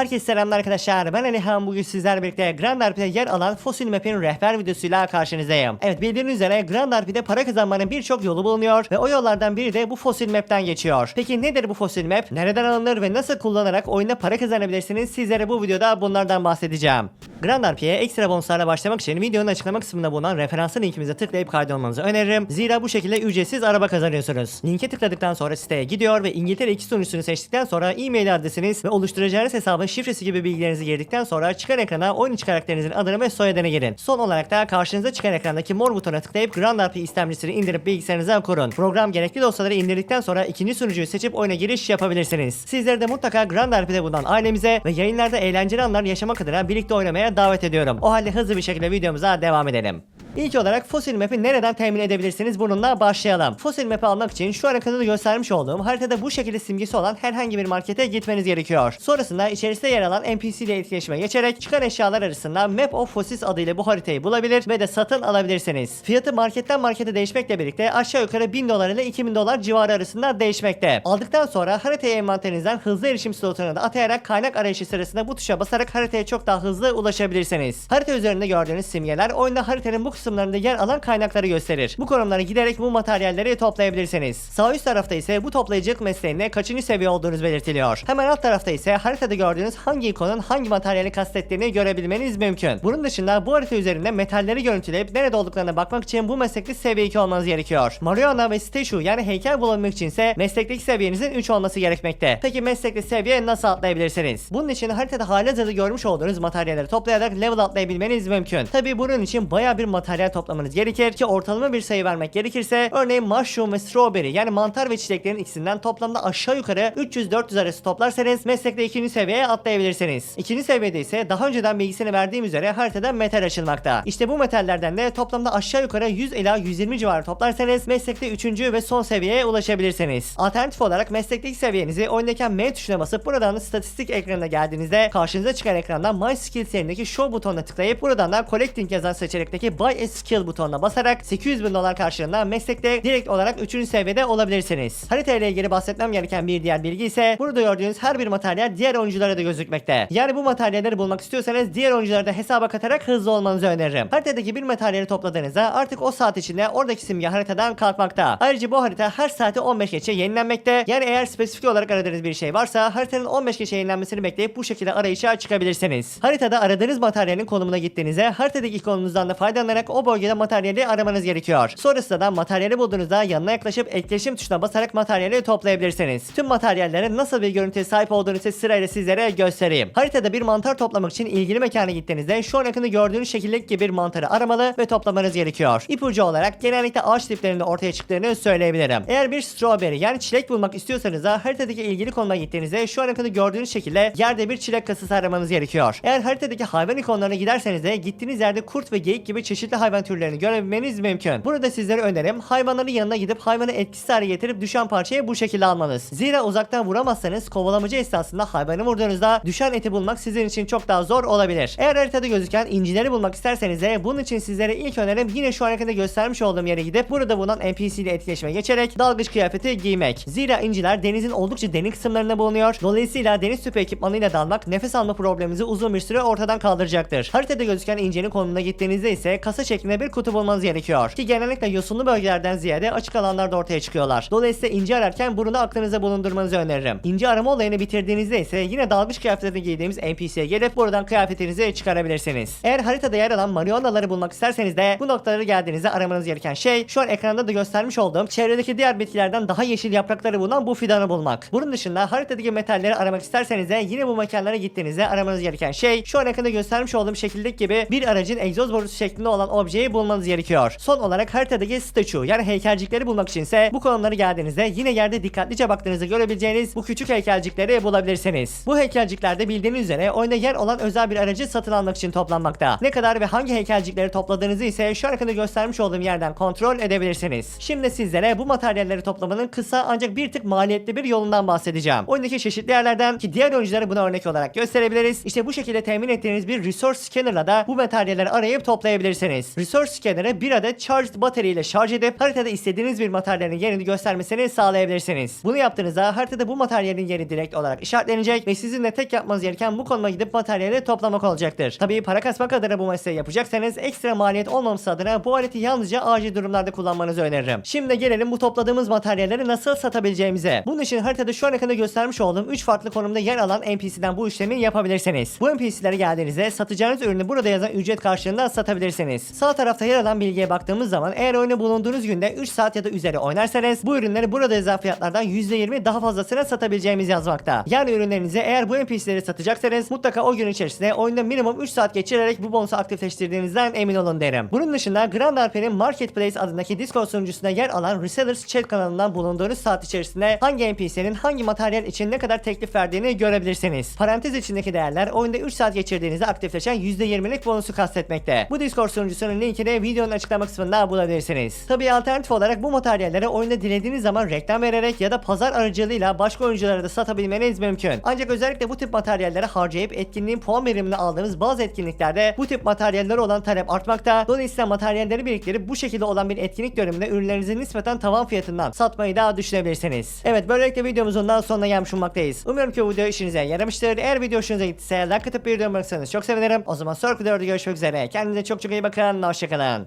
Herkese selamlar arkadaşlar. Ben Alihan. Bugün sizlerle birlikte Grand RP'de yer alan Fossil Map'in rehber videosuyla karşınızdayım. Evet bildiğiniz üzere Grand RP'de para kazanmanın birçok yolu bulunuyor ve o yollardan biri de bu Fossil Map'ten geçiyor. Peki nedir bu Fossil Map? Nereden alınır ve nasıl kullanarak oyunda para kazanabilirsiniz? Sizlere bu videoda bunlardan bahsedeceğim. Grand RP'ye ekstra bonuslarla başlamak için videonun açıklama kısmında bulunan referanslı linkimize tıklayıp kaydolmanızı öneririm. Zira bu şekilde ücretsiz araba kazanıyorsunuz. Linke tıkladıktan sonra siteye gidiyor ve İngiltere 2 sunucusunu seçtikten sonra e-mail adresiniz ve oluşturacağınız hesabın şifresi gibi bilgilerinizi girdikten sonra çıkan ekrana oyun içi karakterinizin adını ve soyadını girin. Son olarak da karşınıza çıkan ekrandaki mor butona tıklayıp Grand RP istemcisini indirip bilgisayarınıza kurun. Program gerekli dosyaları indirdikten sonra ikinci sunucuyu seçip oyuna giriş yapabilirsiniz. Sizleri de mutlaka Grand RP'de bulunan ailemize ve yayınlarda eğlenceli anlar yaşamak adına birlikte oynamaya davet ediyorum. O halde hızlı bir şekilde videomuza devam edelim. İlk olarak Fossil Map'i nereden temin edebilirsiniz bununla başlayalım. Fossil Map'i almak için şu ekranda göstermiş olduğum haritada bu şekilde simgesi olan herhangi bir markete gitmeniz gerekiyor. Sonrasında içerisinde yer alan NPC ile etkileşime geçerek çıkan eşyalar arasında Map of Fossils adıyla bu haritayı bulabilir ve de satın alabilirsiniz. Fiyatı marketten markete değişmekle birlikte aşağı yukarı 1000 dolar ile 2000 dolar civarı arasında değişmekte. Aldıktan sonra haritaya envanterinizden hızlı erişim slotuna da atayarak kaynak arayışı sırasında bu tuşa basarak haritaya çok daha hızlı ulaşabilirsiniz. Harita üzerinde gördüğünüz simgeler oyunda haritanın bu kısımlarında yer alan kaynakları gösterir. Bu konumlara giderek bu materyalleri toplayabilirsiniz. Sağ üst tarafta ise bu toplayıcılık mesleğinde kaçıncı seviye olduğunuz belirtiliyor. Hemen alt tarafta ise haritada gördüğünüz hangi ikonun hangi materyali kastettiğini görebilmeniz mümkün. Bunun dışında bu harita üzerinde metalleri görüntüleyip nerede olduklarına bakmak için bu meslekte seviye 2 olmanız gerekiyor. Mariana ve Statue yani heykel bulabilmek için ise meslekteki seviyenizin 3 olması gerekmekte. Peki meslekte seviye nasıl atlayabilirsiniz? Bunun için haritada halihazırda görmüş olduğunuz materyalleri toplayarak level atlayabilmeniz mümkün. Tabi bunun için baya bir materyal toplamanız gerekir ki ortalama bir sayı vermek gerekirse örneğin mushroom ve strawberry yani mantar ve çiçeklerin ikisinden toplamda aşağı yukarı 300-400 arası toplarsanız meslekte ikinci seviyeye atlayabilirsiniz. İkinci seviyede ise daha önceden bilgisini verdiğim üzere haritada metal açılmakta. İşte bu metallerden de toplamda aşağı yukarı 100 ila 120 civarı toplarsanız meslekte üçüncü ve son seviyeye ulaşabilirsiniz. Alternatif olarak meslekteki seviyenizi oyundayken M tuşuna basıp buradan da statistik ekranına geldiğinizde karşınıza çıkan ekrandan My Skills yerindeki Show butonuna tıklayıp buradan da Collecting yazan seçenekteki Buy Skill butonuna basarak 800 bin dolar karşılığında meslekte direkt olarak 3. seviyede olabilirsiniz. Harita ile ilgili bahsetmem gereken bir diğer bilgi ise burada gördüğünüz her bir materyal diğer oyunculara da gözükmekte. Yani bu materyalleri bulmak istiyorsanız diğer oyuncuları da hesaba katarak hızlı olmanızı öneririm. Haritadaki bir materyali topladığınızda artık o saat içinde oradaki simge haritadan kalkmakta. Ayrıca bu harita her saate 15 geçe yenilenmekte. Yani eğer spesifik olarak aradığınız bir şey varsa haritanın 15 geçe yenilenmesini bekleyip bu şekilde arayışa çıkabilirsiniz. Haritada aradığınız materyalin konumuna gittiğinizde haritadaki ikonunuzdan da faydalanarak o bölgede materyali aramanız gerekiyor. Sonrasında da materyali bulduğunuzda yanına yaklaşıp etkileşim tuşuna basarak materyali toplayabilirsiniz. Tüm materyallerin nasıl bir görüntüye sahip olduğunu ise sırayla sizlere göstereyim. Haritada bir mantar toplamak için ilgili mekana gittiğinizde şu an yakını gördüğünüz şekildeki bir mantarı aramalı ve toplamanız gerekiyor. İpucu olarak genellikle ağaç tiplerinde ortaya çıktığını söyleyebilirim. Eğer bir strawberry yani çilek bulmak istiyorsanız da haritadaki ilgili konuma gittiğinizde şu an yakını gördüğünüz şekilde yerde bir çilek kasası aramanız gerekiyor. Eğer haritadaki hayvan ikonlarına giderseniz de gittiğiniz yerde kurt ve geyik gibi çeşitli hayvan türlerini görebilmeniz mümkün. Burada sizlere önerim hayvanların yanına gidip hayvanı etkisiz hale getirip düşen parçayı bu şekilde almanız. Zira uzaktan vuramazsanız kovalamacı esnasında hayvanı vurduğunuzda düşen eti bulmak sizin için çok daha zor olabilir. Eğer haritada gözüken incileri bulmak isterseniz de bunun için sizlere ilk önerim yine şu ekranda göstermiş olduğum yere gidip burada bulunan NPC ile etkileşime geçerek dalgıç kıyafeti giymek. Zira inciler denizin oldukça derin kısımlarında bulunuyor. Dolayısıyla deniz tüpü ekipmanıyla dalmak nefes alma probleminizi uzun bir süre ortadan kaldıracaktır. Haritada gözüken incinin konumuna gittiğinizde ise kasa şeklinde bir kutu bulmanız gerekiyor. Ki genellikle yosunlu bölgelerden ziyade açık alanlarda ortaya çıkıyorlar. Dolayısıyla inci ararken bunu da aklınıza bulundurmanızı öneririm. İnci arama olayını bitirdiğinizde ise yine dalgıç kıyafetini giydiğimiz NPC'ye gelip buradan kıyafetinizi çıkarabilirsiniz. Eğer haritada yer alan marihuanaları bulmak isterseniz de bu noktaları geldiğinizde aramanız gereken şey şu an ekranda da göstermiş olduğum çevredeki diğer bitkilerden daha yeşil yaprakları bulunan bu fidanı bulmak. Bunun dışında haritadaki metalleri aramak isterseniz de yine bu mekanlara gittiğinizde aramanız gereken şey şu an ekranda göstermiş olduğum şekildeki gibi bir aracın egzoz borusu şeklinde olan objeyi bulmanız gerekiyor. Son olarak haritadaki statue yani heykelcikleri bulmak içinse bu konumlara geldiğinizde yine yerde dikkatlice baktığınızda görebileceğiniz bu küçük heykelcikleri bulabilirsiniz. Bu heykelciklerde bildiğiniz üzere oyunda yer olan özel bir aracı satın almak için toplanmakta. Ne kadar ve hangi heykelcikleri topladığınızı ise şu arkada göstermiş olduğum yerden kontrol edebilirsiniz. Şimdi sizlere bu materyalleri toplamanın kısa ancak bir tık maliyetli bir yolundan bahsedeceğim. Oyundaki çeşitli yerlerden ki diğer oyunculara buna örnek olarak gösterebiliriz. İşte bu şekilde temin ettiğiniz bir resource scanner'la da bu materyalleri arayıp toplayabilirsiniz. Yapabilirsiniz. Resource Scanner'ı bir adet charged battery ile şarj edip haritada istediğiniz bir materyalin yerini göstermesini sağlayabilirsiniz. Bunu yaptığınızda haritada bu materyalin yeri direkt olarak işaretlenecek ve sizin de tek yapmanız gereken bu konuma gidip materyali toplamak olacaktır. Tabii para kasmak adına bu mesleği yapacaksanız ekstra maliyet olmaması adına bu aleti yalnızca acil durumlarda kullanmanızı öneririm. Şimdi gelelim bu topladığımız materyalleri nasıl satabileceğimize. Bunun için haritada şu ana kadar göstermiş olduğum 3 farklı konumda yer alan NPC'den bu işlemi yapabilirsiniz. Bu NPC'lere geldiğinizde satacağınız ürünü burada yazan ücret karşılığında satabilirsiniz. Sağ tarafta yer alan bilgiye baktığımız zaman eğer oyunu bulunduğunuz günde 3 saat ya da üzeri oynarsanız bu ürünleri burada yazan fiyatlardan %20 daha fazlasına satabileceğimiz yazmakta. Yani ürünlerinizi eğer bu NPC'leri satacaksanız mutlaka o gün içerisinde oyunda minimum 3 saat geçirerek bu bonusu aktifleştirdiğinizden emin olun derim. Bunun dışında Grand RP'nin Marketplace adındaki Discord sunucusunda yer alan Resellers Chat kanalından bulunduğunuz saat içerisinde hangi NPC'nin hangi materyal için ne kadar teklif verdiğini görebilirsiniz. Parantez içindeki değerler oyunda 3 saat geçirdiğinizde aktifleşen %20'lik bonusu kastetmekte. Bu Discord sunucusunun linkini videonun açıklama kısmında bulabilirsiniz. Tabii alternatif olarak bu materyallere oyunda dilediğiniz zaman reklam vererek ya da pazar aracılığıyla başka oyunculara da satabilmeniz mümkün. Ancak özellikle bu tip materyallere harcayıp etkinliğin puan verimini aldığımız bazı etkinliklerde bu tip materyallere olan talep artmakta. Dolayısıyla materyalleri biriktirip bu şekilde olan bir etkinlik döneminde ürünlerinizi nispeten tavan fiyatından satmayı da düşünebilirsiniz. Evet böylelikle videomuzun daha sonuna gelmiş bulunmaktayız. Umarım ki bu video işinize yaramıştır. Eğer video hoşunuza gittiyse like atıp bir yorum bırakırsanız çok sevinirim. O zaman sonraki videoda görüşmek üzere. Kendinize çok çok iyi bakın. yarın hoşçakalın.